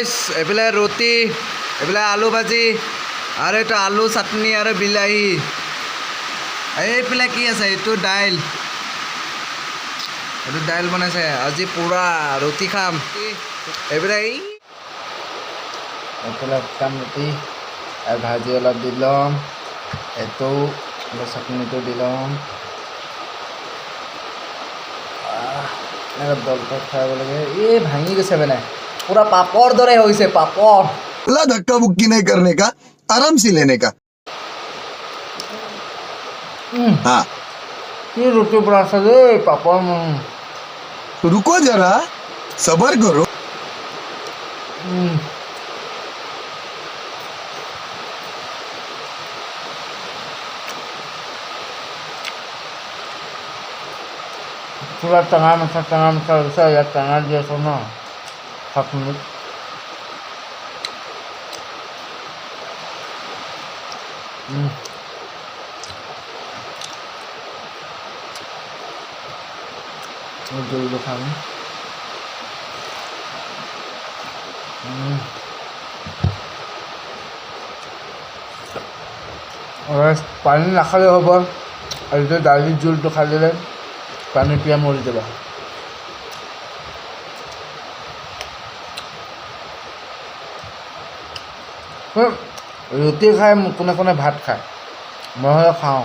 গাইছ এইফালে ৰুটি এইফালে আলু ভাজি, আৰু এইটো আলু চাটনি আৰু বিলাহী। এইফালে কি আছে? এইটো দাইল। এইটো দাইল বনাইছে। আজি পূৰা ৰুটি খাম। এইফালে এই এইফালে শুকান ৰুটি আৰু ভাজি অলপ দি ল'ম। এইটো চাটনিটো দি ল'ম। দলপাত খাব লাগে। এই ভাঙি গৈছে মানে। पूरा पापड़ दौरे हो इसे पापड़ ला धक्का मुक्की नहीं करने का आराम से लेने का हाँ ये रोटी बना सके पापड़ में रुको जरा सबर करो पूरा तना मसा तना मसा वैसा या तना जैसा ना আছোঁ ন চাটনিত উম। মই জলদি খাম উম। পানী নাখালেও হ'ব আৰু যদি দালিৰ জোলটো খাই দিলে পানী পিয়াহ মৰি যাবা ৰুটি খাই কোনে কোনে ভাত খায়? মই খাওঁ।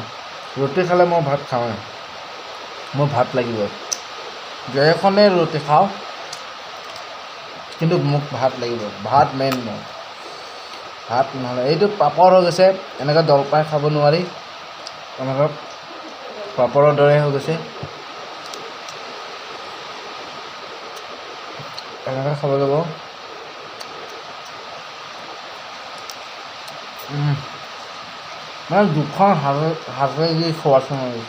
ৰুটি খালে মই ভাত খাওঁৱে মোৰ ভাত লাগিব। যেইখনেই ৰুটি খাওঁ। কিন্তু মোক ভাত লাগিব। ভাত মেইন মোৰ। ভাত নহ'লে। এইটো পাপৰ হৈ গৈছে। এনেকৈ জলপাই খাব নোৱাৰি। এনেকৈ পাপৰৰ দৰে হৈ গৈছে। এনেকৈ খাব লাগিব। মানে দুখন হাতে হাতে খোৱাচোন আৰু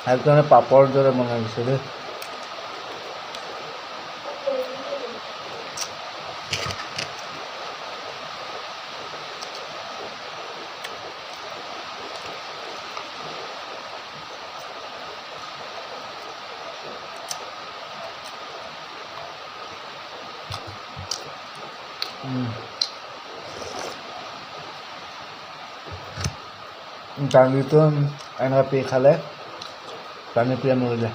সেইকাৰণে পাপৰ দৰে বনাই Und dann wird dann ein Rapikale, dann eine Pianole.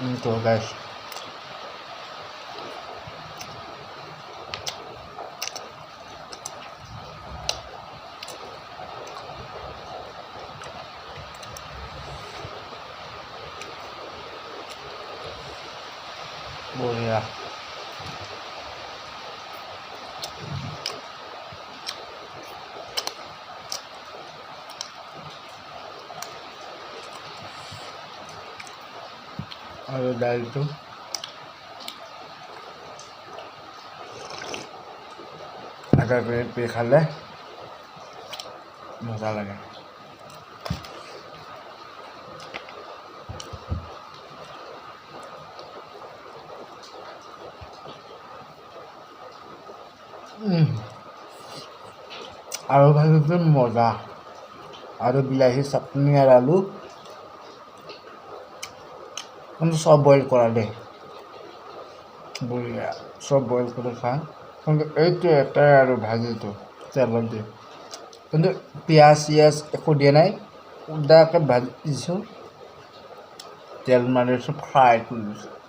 Und so. हो गया और डाल दूँ अगर पेट पे खा ले मज़ा लगा আৰু ভাজিটো মজা। আৰু বিলাহী, চাটনি আৰু আলু। কিন্তু সব বইল কৰা দেই বঢ়িয়া। সব বইল কৰি খা। কিন্তু এইটো এটাই আৰু ভাজিটো, তেলত দি। কিন্তু পিঁয়াজ চিয়াজ একো দিয়া নাই। সুদাকৈ ভাজি দিছোঁ তেল মাৰি দিছোঁ ফ্ৰাই কৰি দিছোঁ।